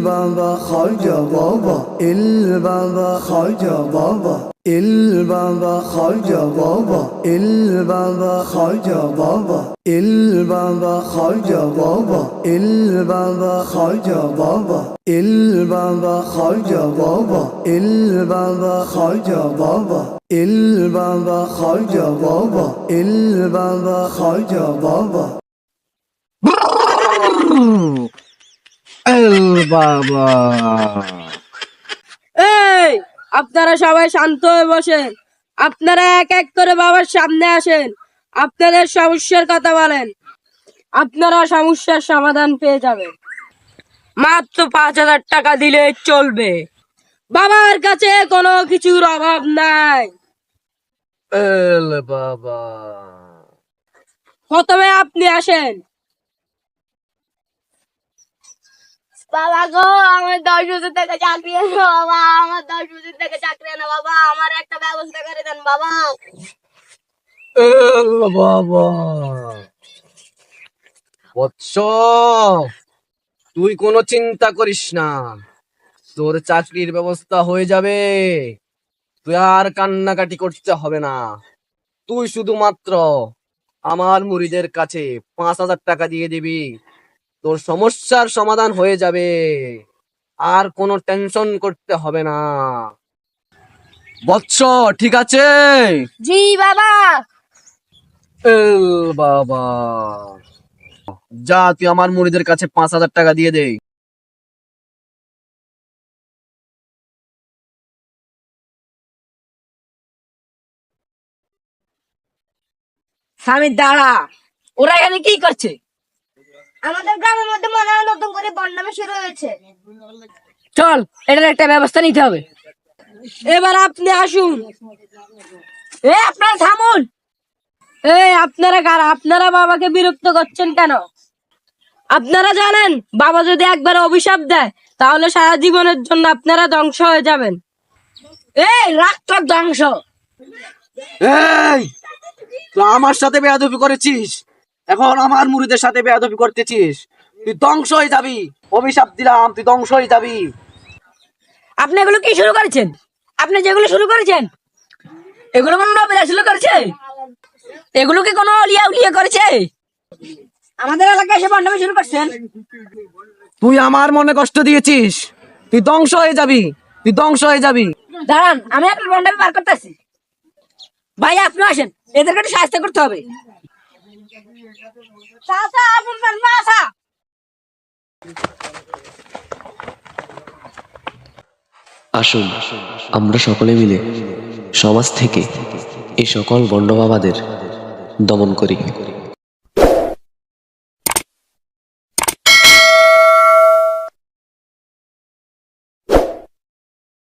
বাবা খাজা বাবা ইল বাবা খাজা বাবা ইল বাবা খাজা বাবা ইল বাবা খাজা বাবা ইল বাবা খাজা বাবা ইল বাবা খাজা বাবা ইল বাবা খাজা বাবা ইল বাবা খাজা বাবা ইল বাবা খাজা বাবা ইল বাবা খাজা বাবা এল বাবা এই আপনারা সবাই শান্ত হয়ে বসেন। আপনারা এক এক করে বাবার সামনে আসেন। আপনাদের সমস্যার কথা বলেন। আপনারা সমস্যার সমাধান পেয়ে যাবেন। মাত্র পাঁচ হাজার টাকা দিলে চলবে। বাবার কাছে কোনো কিছুর অভাব নাই। বাবা। প্রথমে আপনি আসেন। বাবা গো, আমার দশ বছর থেকে চাকরি বাবা, আমার দশ বছর থেকে চাকরি না বাবা, আমার একটা ব্যবস্থা করে দেন, বাবা। বাবা। তুই কোনো চিন্তা করিস না। তোর চাকরির ব্যবস্থা হয়ে যাবে। তুই আর কান্নাকাটি করতে হবে না। তুই শুধুমাত্র আমার মুড়িদের কাছে পাঁচ হাজার টাকা দিয়ে দিবি। তোর সমস্যার সমাধান হয়ে যাবে। আর কোনো টেনশন করতে হবে না। বৎস ঠিক আছে? জি বাবা। এল বাবা। যা তুই আমার মুড়িদের কাছে পাঁচ হাজার টাকা দিয়ে দে। স্বামী দাঁড়া। ওরা এখানে কি করছে? আমাদের গ্রামের মধ্যে মনে হয় নতুন করে বন্যামে শুরু হয়েছে। চল এটার একটা ব্যবস্থা নিতে হবে। এবার আপনি আসুন। এ আপনারা থামুন। এই আপনারা কারা আপনারা বাবাকে বিরক্ত করছেন কেন? আপনারা জানেন বাবা যদি একবার অভিশাপ দেয় তাহলে সারা জীবনের জন্য আপনারা ধ্বংস হয়ে যাবেন। এই রাগটার ধ্বংস। এই তুই আমার সাথে বেয়াদবি করেছিস? এখন আমার মুড়িদের সাথে বেয়াদবি করতেছিস? তুই ধ্বংস হয়ে যাবি। অভিশাপ দিলাম তুই ধ্বংস হয়ে যাবি। আপনি এগুলো কি শুরু করেছেন? আপনি যেগুলো শুরু করেছেন এগুলো কোনো নবেলা শুরু করেছে? এগুলো কি কোনো অলিয়া উলিয়া করেছে? আমাদের এলাকায় এসে বন্ডামি শুরু করছেন। তুই আমার মনে কষ্ট দিয়েছিস। তুই ধ্বংস হয়ে যাবি। তুই ধ্বংস হয়ে যাবি। দাঁড়ান আমি আপনার বন্ডামি বার করতেছি। ভাই আপনি আসেন। এদেরকে একটু সাহায্য করতে হবে। চাচা বাসা আসুন আমরা সকলে মিলে সমাজ থেকে এই সকল বন্ড বাবাদের দমন করি।